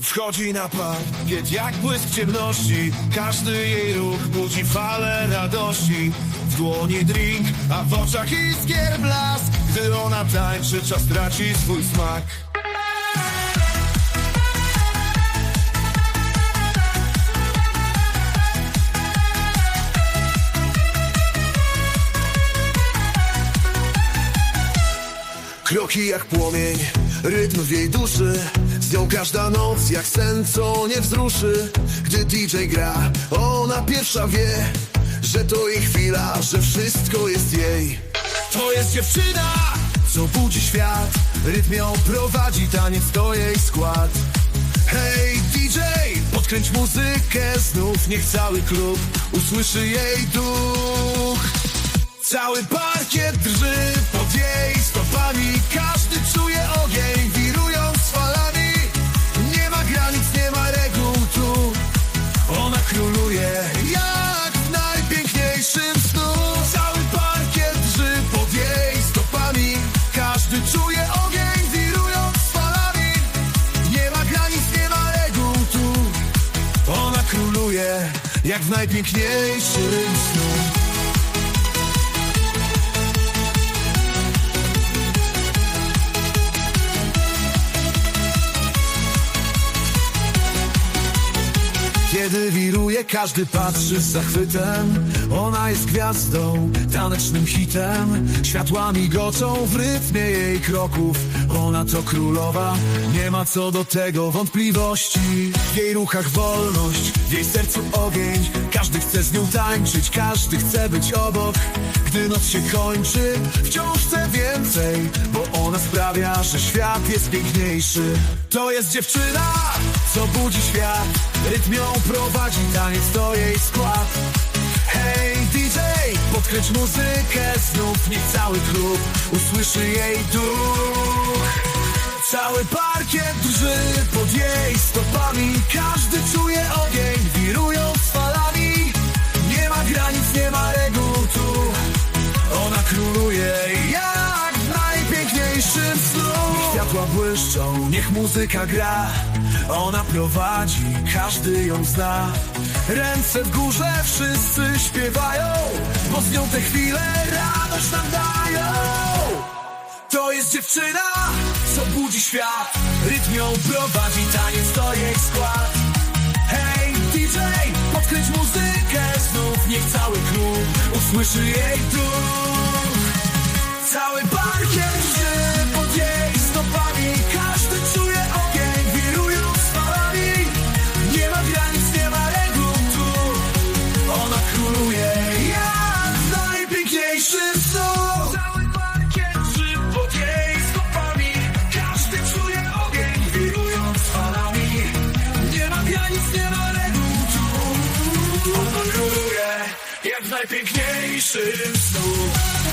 Wchodzi na parkiet jak błysk ciemności Każdy jej ruch budzi falę radości. W dłoni drink, a w oczach iskier blask. Gdy ona tańczy, czas traci swój smak. Kroki jak płomień, rytm w jej duszy Z nią każda noc jak sen, co nie wzruszy. Gdy DJ gra, ona pierwsza wie Że to jej chwila, że wszystko jest jej. To jest dziewczyna, co budzi świat. Rytm ją prowadzi, taniec to jej skład. Hej DJ, podkręć muzykę znów Niech cały klub usłyszy jej duch. Cały parkiet drży pod jej stopami Każdy Każdy czuje ogień wirując falami Nie ma granic, nie ma reguł tu. Ona króluje jak w najpiękniejszym snu Kiedy wiruje, każdy patrzy z zachwytem. Ona jest gwiazdą, tanecznym hitem. Światła migocą w rytmie jej kroków. Ona to królowa, nie ma co do tego wątpliwości. W jej ruchach wolność, w jej sercu ogień. Każdy chce z nią tańczyć, każdy chce być obok. Gdy noc się kończy, wciąż chce więcej Bo ona sprawia, że świat jest piękniejszy. To jest dziewczyna, co budzi świat? Rytm ją prowadzi, taniec to jej skład. Hej DJ, podkręć muzykę znów Niech cały klub usłyszy jej duch. Cały parkiet drży pod jej stopami Każdy czuje ogień, wirując falami. Nie ma granic, nie ma reguł tu Ona króluje błyszczą, niech muzyka gra Ona prowadzi, każdy ją zna. Ręce w górze, wszyscy śpiewają Bo z nią te chwile radość nam dają. To jest dziewczyna, co budzi świat Rytm ją prowadzi, taniec to jej skład. Hej DJ, podkręć muzykę znów Niech cały klub usłyszy jej duch. Cały parkiet drży w najpiękniejszym snu